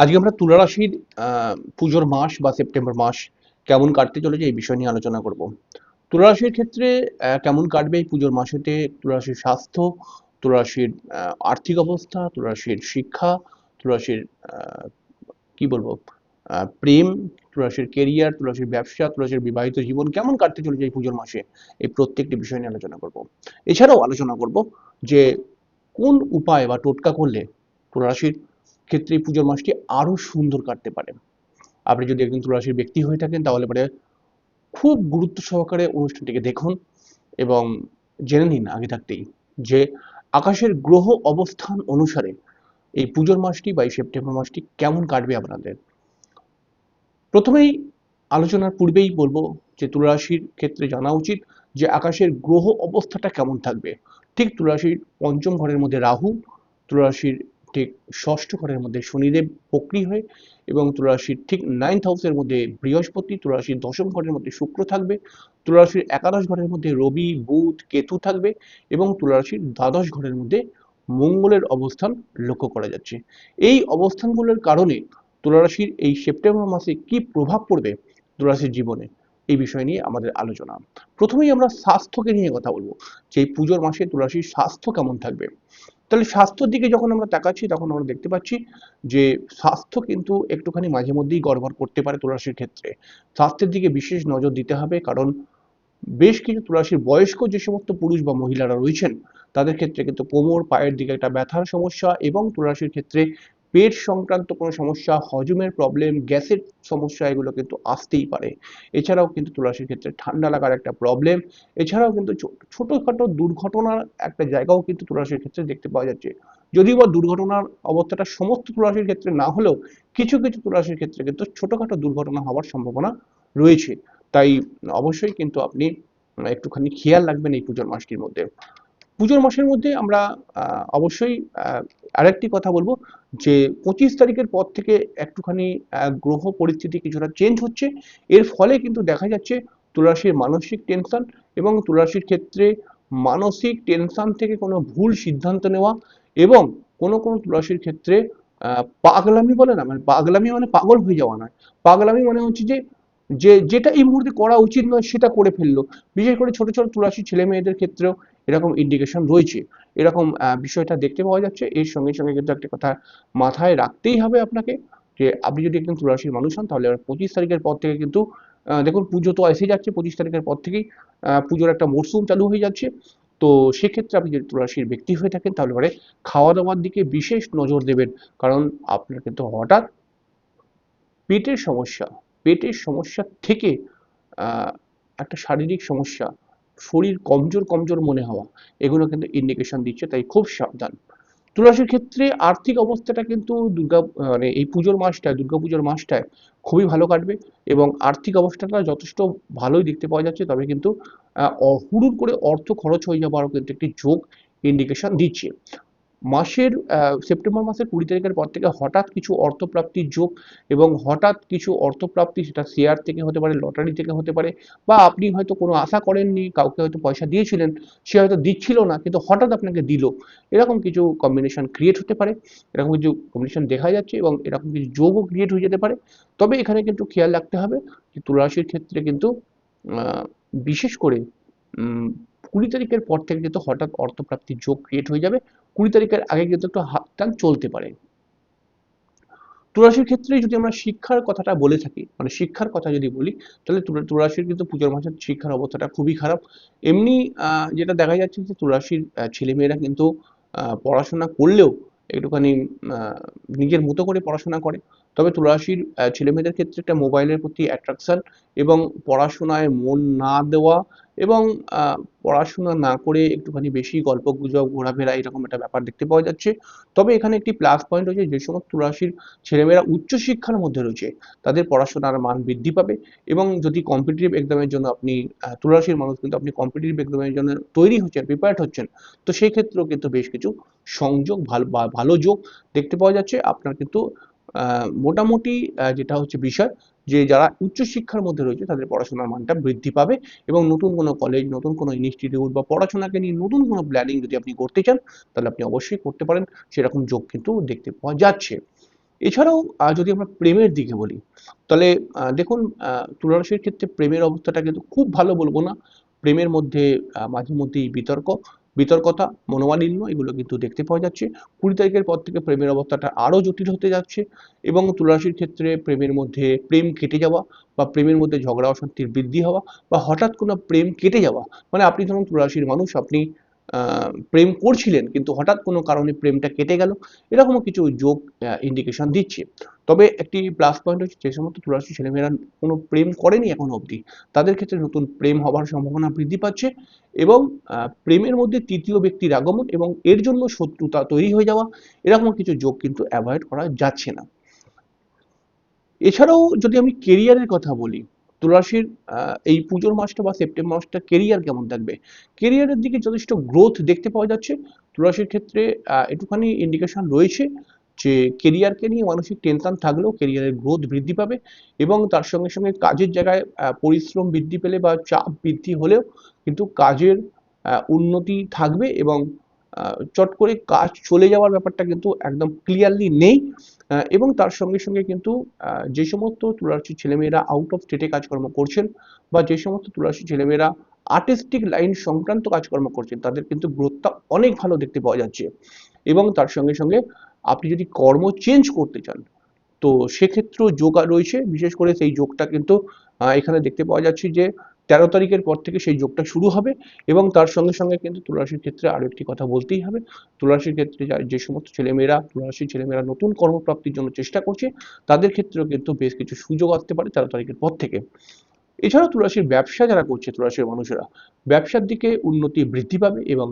আজকে আমরা তুলা রাশির আহ, পুজোর মাস বা সেপ্টেম্বর মাস কেমন কাটতে চলেছে এই বিষয় নিয়ে আলোচনা করব। তুলারাশির ক্ষেত্রে কেমন কাটবে এই পুজোর মাসেতে? তুলা রাশির স্বাস্থ্য তুলা রাশির আহ, আর্থিক অবস্থা তুলা রাশির শিক্ষা তুলা রাশির কি বলব? প্রেম তুলা রাশির কেরিয়ার তুলা রাশির ব্যবসা তুলা রাশির বিবাহিত জীবন কেমন কাটতে চলেছে এই পুজোর মাসে? এই প্রত্যেকটি বিষয় নিয়ে আলোচনা করব। এছাড়াও আলোচনা করব যে কোন উপায় বা টোটকা করলে তুলা রাশির ক্ষেত্রে এই পুজোর মাসটি আরও সুন্দর কাটতে পারে। আপনি যদি একজন তুলারাশির ব্যক্তি হয়ে থাকেন, তাহলে পরে খুব গুরুত্ব সহকারে অনুষ্ঠানটিকে দেখুন এবং জেনে নিন আগে থাকতেই যে আকাশের গ্রহ অবস্থান অনুসারে এই পুজোর মাসটি বা এই সেপ্টেম্বর মাসটি কেমন কাটবে আপনাদের। প্রথমেই আলোচনার পূর্বেই বলব যে তুলারাশির ক্ষেত্রে জানা উচিত যে আকাশের গ্রহ অবস্থাটা কেমন থাকবে। ঠিক তুলারাশির পঞ্চম ঘরের মধ্যে রাহু, তুলারাশির ঠিক ষষ্ঠ ঘরের মধ্যে শনিদেব বক্রী হয়ে এবং তুলারাশির ঠিক নাইন্থ হাউসের মধ্যে বৃহস্পতি, তুলারাশির দশম ঘরের মধ্যে শুক্র থাকবে, তুলারাশির একাদশ ঘরের মধ্যে রবি, বুধ, কেতু থাকবে এবং তুলারাশির দ্বাদশ ঘরের মধ্যে মঙ্গলের অবস্থান লক্ষ্য করা যাচ্ছে। এই অবস্থানগুলোর কারণে তুলারাশির এই সেপ্টেম্বর মাসে কি প্রভাব পড়বে তুলারাশির জীবনে? এই বিষয় নিয়ে আমাদের আলোচনা। প্রথমেই আমরা স্বাস্থ্যকে নিয়ে কথা বলব। যে পুজোর মাসে তুলারাশির স্বাস্থ্য কেমন থাকবে? তাহলে স্বাস্থ্যের দিকে যখন আমরা তাকাচ্ছি, তখন আমরা দেখতে পাচ্ছি যে স্বাস্থ্য কিন্তু একটুখানি মাঝে মধ্যেই গড়বড় করতে পারে তুলারাশির ক্ষেত্রে। স্বাস্থ্যের দিকে বিশেষ নজর দিতে হবে, কারণ বেশ কিছু তুলারাশির বয়স্ক যে সমস্ত পুরুষ বা মহিলারা রয়েছেন, তাদের ক্ষেত্রে কিন্তু কোমর, পায়ের দিকে একটা ব্যথার সমস্যা এবং তুলারাশির ক্ষেত্রে পেট সংক্রান্ত কোনো সমস্যা, হজমের প্রবলেম গ্যাসের সমস্যা, এগুলো কিন্তু আসতেই পারে। এছাড়াও কিন্তু তুলারাশির ক্ষেত্রে ঠান্ডা লাগার একটা প্রবলেম এছাড়াও কিন্তু ছোটখাটো দুর্ঘটনার একটা জায়গাও কিন্তু তুলারাশির ক্ষেত্রে দেখতে পাওয়া যাচ্ছে। যদিও বা দুর্ঘটনার অবস্থাটা সমস্ত তুলারাশির ক্ষেত্রে না হলেও কিছু কিছু তুলারাশির ক্ষেত্রে কিন্তু ছোটখাটো দুর্ঘটনা হওয়ার সম্ভাবনা রয়েছে। তাই অবশ্যই কিন্তু আপনি একটুখানি খেয়াল রাখবেন এই পুজোর মাসটির মধ্যে। পুজোর মাসের মধ্যে আমরা অবশ্যই আরেকটি কথা বলব যে পঁচিশ তারিখের পর থেকে একটুখানি গ্রহ পরিস্থিতি কিছুটা চেঞ্জ হচ্ছে। এর ফলে কিন্তু দেখা যাচ্ছে তুলারাশির মানসিক টেনশন এবং তুলারাশির ক্ষেত্রে মানসিক টেনশন থেকে কোনো ভুল সিদ্ধান্ত নেওয়া এবং কোনো কোনো তুলারাশির ক্ষেত্রে পাগলামি বলে না মানে পাগলামি মানে পাগল হয়ে যাওয়া নয়। পাগলামি মানে হচ্ছে যে যে, যেটা এই মুহূর্তে করা উচিত নয় সেটা করে ফেলল। বিশেষ করে ছোট ছোট তুলারাশির ছেলে মেয়েদের ক্ষেত্রেও এরকম ইন্ডিকেশন রয়েছে। এরকম বিষয়টা দেখতে পাওয়া যাচ্ছে। এর সঙ্গে সঙ্গে কিন্তু একটা কথা মাথায় রাখতেই হবে আপনাকে যে, আপনি যদি একজন তুলারাশির মানুষ হন, তাহলে পঁচিশ তারিখের পর থেকে কিন্তু দেখুন পুজো তো এসে যাচ্ছে পঁচিশ তারিখের পর থেকেই পুজোর একটা মরশুম চালু হয়ে যাচ্ছে। তো সেক্ষেত্রে আপনি যদি তুলারাশির ব্যক্তি হয়ে থাকেন, তাহলে পরে খাওয়া দাওয়ার দিকে বিশেষ নজর দেবেন। কারণ আপনার কিন্তু হঠাৎ পেটের সমস্যা পেটের সমস্যা থেকে একটা শারীরিক সমস্যা শরীর কমজোর কমজোর মনে হওয়া, এগুলো কিন্তু ইন্ডিকেশন দিচ্ছে, তাই খুব সাবধান। তুলসীর ক্ষেত্রে আর্থিক অবস্থাটা কিন্তু দুর্গা মানে এই পুজোর মাসটায় দুর্গাপুজোর মাসটায় খুবই ভালো কাটবে এবং আর্থিক অবস্থাটা যথেষ্ট ভালোই দেখতে পাওয়া যাচ্ছে, তবে কিন্তু হুড়ুর করে অর্থ খরচ হয়ে যাওয়ারও কিন্তু একটি যোগ ইন্ডিকেশন দিচ্ছে। মাসের সেপ্টেম্বর মাসের কুড়ি তারিখের পর থেকে হঠাৎ কিছু অর্থপ্রাপ্তির যোগ এবং হঠাৎ কিছু অর্থপ্রাপ্তি সেটা শেয়ার থেকে হতে পারে লটারি থেকে হতে পারে বা আপনি হয়তো কোনো আশা করেননি, কাউকে হয়তো পয়সা দিয়েছিলেন, সে হয়তো দিচ্ছিল না কিন্তু হঠাৎ আপনাকে দিল। এরকম কিছু কম্বিনেশন ক্রিয়েট হতে পারে, এরকম কিছু কম্বিনেশন দেখা যাচ্ছে এবং এরকম কিছু যোগও ক্রিয়েট হয়ে যেতে পারে। তবে এখানে কিন্তু খেয়াল রাখতে হবে যে তুলারাশির ক্ষেত্রে কিন্তু বিশেষ করে কুড়ি তারিখের পর থেকে কিন্তু হঠাৎ অর্থপ্রাপ্তির যোগ ক্রিয়েট হয়ে যাবে। কুড়ি তারিখের আগে কিন্তু একটু হাত টান চলতে পারে। তুলারাশির ক্ষেত্রে যদি আমরা শিক্ষার কথাটা বলে থাকি মানে শিক্ষার কথা যদি বলি, তাহলে তুলা- তুলারাশির কিন্তু পুজোর মাসের শিক্ষার অবস্থাটা খুবই খারাপ। এমনি যেটা দেখা যাচ্ছে যে তুলারাশির ছেলেমেয়েরা কিন্তু পড়াশোনা করলেও একটুখানি নিজের মতো করে পড়াশোনা করে। তবে তুলারাশির ছেলেমেয়েদের ক্ষেত্রে একটা মোবাইলের প্রতি অ্যাট্রাকশন এবং পড়াশোনায় মন না দেওয়া এবং পড়াশোনা না করে একটুখানি বেশি গল্প গুজব ঘোরাফেরা এরকম একটা ব্যাপার দেখতে পাওয়া যাচ্ছে। তবে এখানে একটি প্লাস পয়েন্ট রয়েছে, যে সমস্ত তুলারাশির ছেলেমেয়েরা উচ্চশিক্ষার মধ্যে রয়েছে, তাদের পড়াশোনার মান বৃদ্ধি পাবে এবং যদি কম্পিটিটিভ এক্সামের জন্য আপনি তুলারাশির মানুষ কিন্তু আপনি কম্পিটিটিভ এক্সামের জন্য তৈরি হচ্ছেন প্রিপেয়ার্ড হচ্ছেন, তো সেই ক্ষেত্রেও কিন্তু বেশ কিছু সংযোগ, ভালো ভালো যোগ দেখতে পাওয়া যাচ্ছে। আপনার কিন্তু মোটামুটি যেটা হচ্ছে বিষয় যে যারা উচ্চশিক্ষার মধ্যে রয়েছে তাদের পড়াশোনার মানটা বৃদ্ধি পাবে এবং নতুন কোনো কলেজ নতুন কোনো ইনস্টিটিউট বা পড়াশোনাকে নিয়ে নতুন কোনো প্ল্যানিং যদি আপনি করতে চান তাহলে আপনি অবশ্যই করতে পারেন। সেরকম যোগ কিন্তু দেখতে পাওয়া যাচ্ছে। এছাড়াও যদি আমরা প্রেমের দিকে বলি তাহলে দেখুন আহ, তুলা ক্ষেত্রে প্রেমের অবস্থাটা কিন্তু খুব ভালো বলব না। প্রেমের মধ্যে মাঝে মধ্যেই বিতর্ক বিতর্কতা, মনোমালিন্য এগুলো কিন্তু দেখতে পাওয়া যাচ্ছে। কুড়ি তারিখের পর থেকে প্রেমের অবস্থাটা আরও জটিল হতে যাচ্ছে এবং তুলারাশির ক্ষেত্রে প্রেমের মধ্যে প্রেম কেটে যাওয়া বা প্রেমের মধ্যে ঝগড়া, অশান্তির বৃদ্ধি হওয়া বা হঠাৎ কোনো প্রেম কেটে যাওয়া মানে আপনি ধরুন তুলারাশির মানুষ, আপনি প্রেম করছিলেন, কিন্তু হঠাৎ কোনো কারণে প্রেমটা কেটে গেল। এরকমও কিছু যোগ ইন্ডিকেশন দিচ্ছে। তবে একটি প্লাস পয়েন্ট হচ্ছে যে সমস্ত তুলারাশি ছেলেমেয়েরা কোনো প্রেম করেনি এখনও অবধি। তাদের ক্ষেত্রে নতুন প্রেম হবার সম্ভাবনা বৃদ্ধি পাচ্ছে এবং প্রেমের মধ্যে তৃতীয় ব্যক্তির আগমন এবং এর জন্য শত্রুতা তৈরি হয়ে যাওয়া এরকম কিছু যোগ কিন্তু অ্যাভয়েড করা যাচ্ছে না। এছাড়াও যদি আমি কেরিয়ারের কথা বলি তুলারাশির আহ, এই পুজোর মাসটা বা সেপ্টেম্বর মাসটা কেরিয়ার কেমন থাকবে? কেরিয়ারের দিকে যথেষ্ট গ্রোথ দেখতে পাওয়া যাচ্ছে। তুলারাশির ক্ষেত্রে একটুখানি ইন্ডিকেশন রয়েছে যে কেরিয়ারকে নিয়ে মানসিক টেনশন থাকলেও কেরিয়ারের গ্রোথ বৃদ্ধি পাবে এবং তার সঙ্গে সঙ্গে কাজের জায়গায় পরিশ্রম বৃদ্ধি পেলে বা চাপ বৃদ্ধি হলেও কিন্তু কাজের উন্নতি থাকবে এবং চট করে কাজ চলে যাওয়ার ব্যাপারটা কিন্তু একদম ক্লিয়ারলি নেই। এবং তার সঙ্গে সঙ্গে কিন্তু যে সমস্ত তুলারাশির ছেলেমেয়েরা আউট অফ স্টেটে কাজকর্ম করছেন বা যে সমস্ত তুলারাশির ছেলেমেয়েরা আর্টিস্টিক লাইন সংক্রান্ত কাজকর্ম করছেন, তাদের কিন্তু গ্রোথটা অনেক ভালো দেখতে পাওয়া যাচ্ছে। এবং তার সঙ্গে সঙ্গে আপনি যদি কর্ম চেঞ্জ করতে চান, তো সেক্ষেত্রেও যোগ রয়েছে। বিশেষ করে সেই যোগটা কিন্তু এখানে দেখতে পাওয়া যাচ্ছে যে তেরো তারিখের পর থেকে সেই যোগটা শুরু হবে এবং তার সঙ্গে সঙ্গে কিন্তু তুলারাশির ক্ষেত্রে আরও একটি কথা বলতেই হবে। তুলারাশির ক্ষেত্রে যা- সমস্ত ছেলেমেয়েরা তুলারাশির ছেলেমেয়েরা নতুন কর্মপ্রাপ্তির জন্য চেষ্টা করছে তাদের ক্ষেত্রেও কিন্তু বেশ কিছু সুযোগ আসতে পারে তেরো তারিখের পর থেকে। এছাড়াও তুলারাশির ব্যবসা যারা করছে তুলারাশির মানুষেরা ব্যবসার দিকে উন্নতি বৃদ্ধি পাবে এবং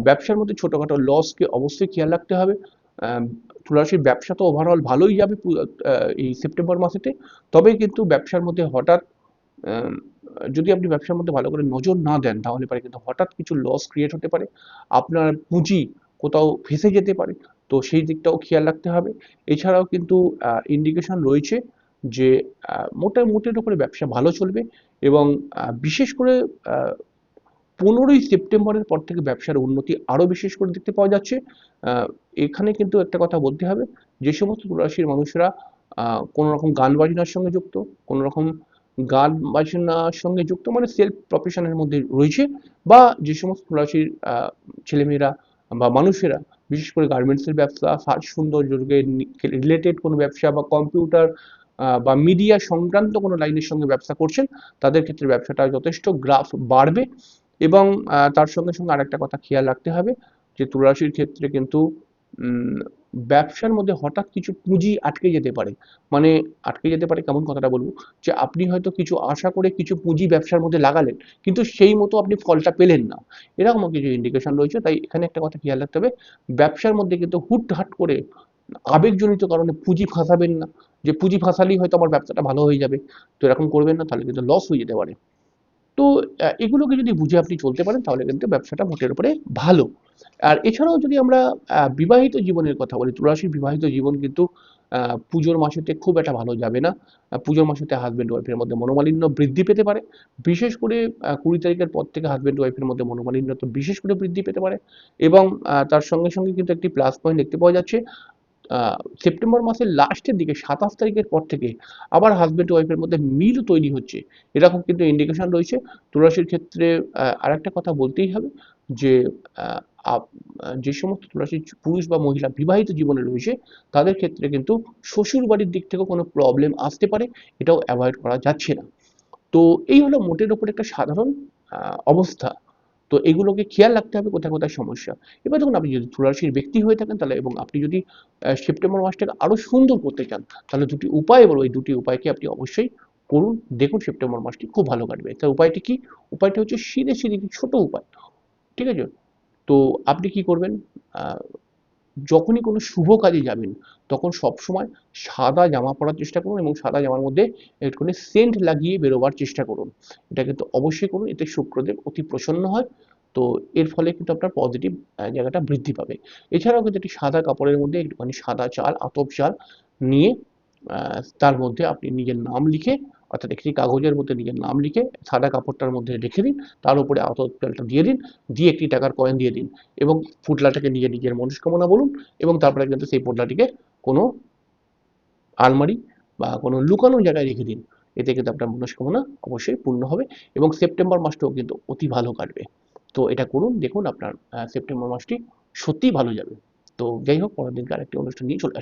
ব্যবসার মধ্যে ছোটখাটো লসকে অবশ্যই খেয়াল রাখতে হবে। আহ, তুলারাশির ব্যবসা তো ওভারঅল ভালোই যাবে এই সেপ্টেম্বর মাসেতে তবে কিন্তু ব্যবসার মধ্যে হঠাৎ যদি আপনি ব্যবসার মধ্যে ভালো করে নজর না দেন তাহলে পারে কিন্তু হঠাৎ কিছু লস ক্রিয়েট হতে পারে। আপনার পুঁজি কোথাও ফেঁসে যেতে পারে। তো সেই দিকটাও খেয়াল রাখতে হবে। এছাড়াও কিন্তু ইন্ডিকেশন রয়েছে যে আহ, মোটা মোটের উপরে ব্যবসা ভালো চলবে এবং বিশেষ করে পনেরোই সেপ্টেম্বরের পর থেকে ব্যবসার উন্নতি আরও বিশেষ করে দেখতে পাওয়া যাচ্ছে। এখানে কিন্তু একটা কথা বলতে হবে। যে সমস্ত তুলারাশির মানুষরা কোনো রকম গান বাজনার সঙ্গে যুক্ত কোনো রকম গান বাজনার সঙ্গে যুক্ত মানে সেলফ প্রফেশনের মধ্যে রয়েছে বা যে সমস্ত তুলারাশির ছেলেমেয়েরা বা মানুষেরা, বিশেষ করে গার্মেন্টসের ব্যবসা সাজ সৌন্দর্যকে রিলেটেড কোনো ব্যবসা বা কম্পিউটার বা মিডিয়া সংক্রান্ত কোনো লাইনের সঙ্গে ব্যবসা করছেন, তাদের ক্ষেত্রে ব্যবসাটা যথেষ্ট গ্রাফ বাড়বে এবং তার সঙ্গে সঙ্গে আরেকটা কথা খেয়াল রাখতে হবে যে তুলারাশির ক্ষেত্রে কিন্তু ব্যবসার মধ্যে হঠাৎ কিছু পুঁজি আটকে যেতে পারে। মানে আটকে যেতে পারে কেমন কথাটা বলব? যে আপনি হয়তো কিছু আশা করে কিছু পুঁজি ব্যবসার মধ্যে লাগালেন, কিন্তু সেই মতো আপনি ফলটা পেলেন না। এরকমও কিছু ইন্ডিকেশন রয়েছে। তাই এখানে একটা কথা খেয়াল রাখতে হবে, ব্যবসার মধ্যে কিন্তু হুটহাট করে আবেগজনিত কারণে পুঁজি ফাঁসাবেন না। যে পুঁজি ফাঁসালেই হয়তো আমার ব্যবসাটা ভালো হয়ে যাবে। তো এরকম করবেন না, তাহলে কিন্তু লস হয়ে যেতে পারে। তো এগুলোকে যদি বুঝে আপনি চলতে পারেন, তাহলে কিন্তু ব্যবসাটা মোটের উপরে ভালো। আর এছাড়াও যদি আমরা বিবাহিত জীবনের কথা বলি তুলারাশির বিবাহিত জীবন কিন্তু পুজোর মাসেতে খুব একটা ভালো যাবে না। পুজোর মাসেতে হাজব্যান্ড ওয়াইফের মধ্যে মনোমালিন্য বৃদ্ধি পেতে পারে। বিশেষ করে কুড়ি তারিখের পর থেকে হাজব্যান্ড ওয়াইফের মধ্যে মনোমালিন্য তো বিশেষ করে বৃদ্ধি পেতে পারে এবং তার সঙ্গে সঙ্গে কিন্তু একটি প্লাস পয়েন্ট দেখতে পাওয়া যাচ্ছে। সেপ্টেম্বর মাসের লাস্টের দিকে সাতাশ তারিখের পর থেকে আবার হাজব্যান্ড ওয়াইফের মধ্যে মিল তৈরি হচ্ছে। এরকম কিন্তু ইন্ডিকেশন রয়েছে। তুলারাশির ক্ষেত্রে আহ, আরেকটা কথা বলতেই হবে যে যে সমস্ত তুলারাশির পুরুষ বা মহিলা বিবাহিত জীবনে রয়েছে, তাদের ক্ষেত্রে কিন্তু শ্বশুর বাড়ির দিক থেকেও কোনো প্রবলেম আসতে পারে, এটাও অ্যাভয়েড করা যাচ্ছে না। তো এই হলো মোটের ওপর একটা সাধারণ অবস্থা। তো এগুলোকে খেয়াল রাখতে হবে কোথায় কোথায় সমস্যা। এবার দেখুন, আপনি যদি তুলারাশির ব্যক্তি হয়ে থাকেন তাহলে এবং আপনি যদি সেপ্টেম্বর মাসটাকে আরও সুন্দর করতে চান, তাহলে দুটি উপায় বলব এই দুটি উপায়কে আপনি অবশ্যই করুন। দেখুন, সেপ্টেম্বর মাসটি খুব ভালো কাটবে। তার উপায়টি কি? উপায়টি হচ্ছে সিধে একটি ছোট উপায়। ঠিক আছে? তো আপনি কি করবেন? যখনই কোনো শুভ কাজে যাবেন, তখন সবসময় সাদা জামা পরার চেষ্টা করুন এবং সাদা জামার মধ্যে একটুখানি সেন্ট লাগিয়ে বেরোবার চেষ্টা করুন। এটা কিন্তু অবশ্যই করুন, এতে শুক্রদেব অতি প্রসন্ন হয়। তো এর ফলে কিন্তু আপনার পজিটিভ জায়গাটা বৃদ্ধি পাবে। এছাড়াও কিন্তু একটি সাদা কাপড়ের মধ্যে একটুখানি সাদা চাল, আতপ চাল নিয়ে তার মধ্যে আপনি নিজের নাম লিখে অর্থাৎ একটি কাগজের মধ্যে নিজের নাম লিখে সাদা কাপড়টার মধ্যে রেখে দিন, তার উপরে চালটা দিয়ে দিন, দিয়ে একটি টাকার কয়েন দিয়ে দিন এবং পুটলাটাকে নিজে নিজের মনস্কামনা বলুন এবং তারপরে কিন্তু সেই পুটলাটিকে কোনো আলমারি বা কোনো লুকানো জায়গায় রেখে দিন। এতে কিন্তু আপনার মনস্কামনা অবশ্যই পূর্ণ হবে এবং সেপ্টেম্বর মাসটাও কিন্তু অতি ভালো কাটবে। তো এটা করুন, দেখুন আপনার সেপ্টেম্বর মাসটি সত্যিই ভালো যাবে। তো যাই হোক, পরের দিনকে আরেকটি অনুষ্ঠান নিয়ে চলে